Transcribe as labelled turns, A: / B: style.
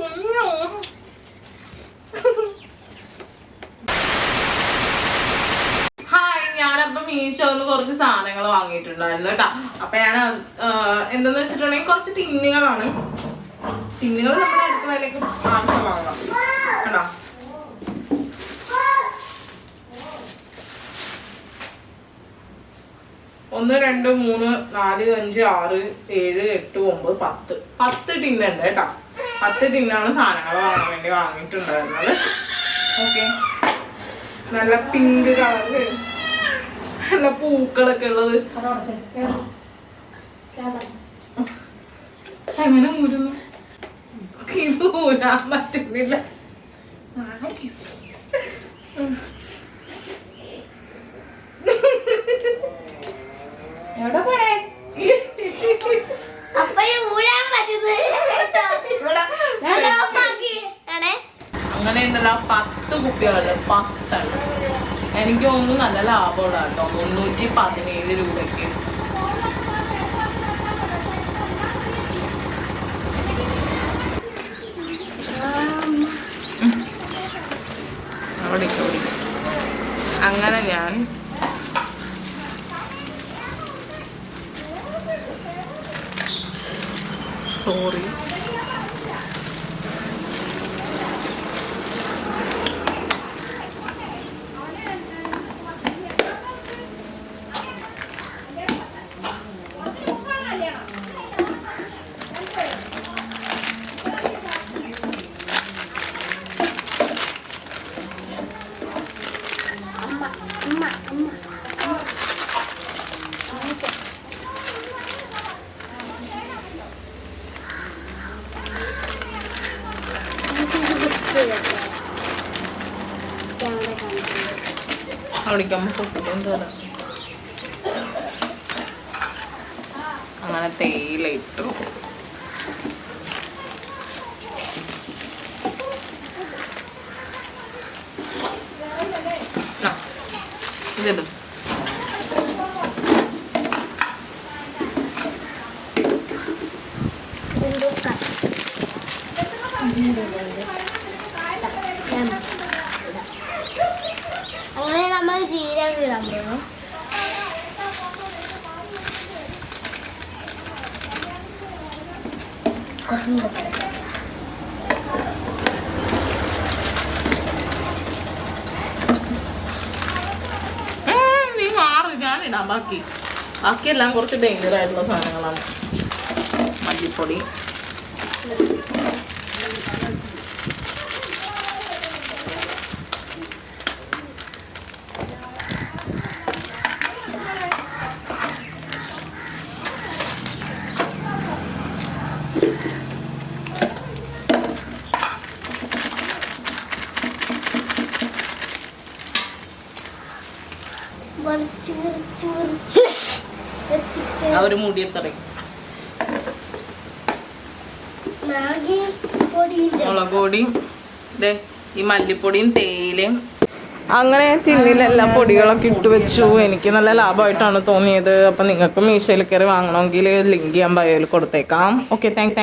A: കൊല്ലോ മീശോന്ന് കുറച്ച് സാധനങ്ങൾ വാങ്ങിയിട്ടുണ്ടായിരുന്നു കേട്ടോ അപ്പൊ ഞാൻ എന്തെന്ന് വെച്ചിട്ടുണ്ടെങ്കിൽ കുറച്ച് ടിന്നുകളാണ് ടിന്നുകൾ നമ്മുടെ അടുക്കളയിലേക്ക് ആവശ്യം കേട്ടോ ഒന്ന് രണ്ട് മൂന്ന് നാല് അഞ്ച് ആറ് ഏഴ് എട്ട് ഒമ്പത് പത്ത് പത്ത് ടിന്നുണ്ട് കേട്ടോ പത്ത് ടിന്നാണ് സാധനങ്ങൾ വാങ്ങാൻ വേണ്ടി വാങ്ങിയിട്ടുണ്ടായിരുന്നത് ഓക്കെ നല്ല പിങ്ക് കളർ നല്ല പൂക്കളൊക്കെ ഉള്ളത് അങ്ങനെ ഊരുന്നു ഇത് ഊരാൻ പറ്റുന്നില്ല ഉണ്ടല്ലോ പത്ത് കുപ്പികളല്ല പത്തെണ്ണം എനിക്ക് ഒന്നും നല്ല ലാഭമുള്ള കേട്ടോ മുന്നൂറ്റി പതിനേഴ് രൂപയ്ക്ക് അങ്ങനെ ഞാൻ സോറി അങ്ങനെ തേയില ഇട്ടു ഇതിടും ജീരകം ഇടാൻ പോകും കുറച്ചും കൂടെ ഇടാം ബാക്കി ബാക്കിയെല്ലാം കുറച്ച് ഡേഞ്ചർ ആയിട്ടുള്ള സാധനങ്ങളാണ് മല്ലിപ്പൊടി
B: വരച്ച് വരച്ച്
A: ഈ മല്ലിപ്പൊടിയും തേയിലയും അങ്ങനെ ടിന്നിൽ എല്ലാ പൊടികളൊക്കെ ഇട്ട് വെച്ചു എനിക്ക് നല്ല ലാഭമായിട്ടാണ് തോന്നിയത് അപ്പം നിങ്ങൾക്ക് മീശയിൽ കയറി വാങ്ങണമെങ്കിൽ ലിങ്ക് ഞാൻ ബയോയിൽ കൊടുത്തേക്കാം ഓക്കെ താങ്ക്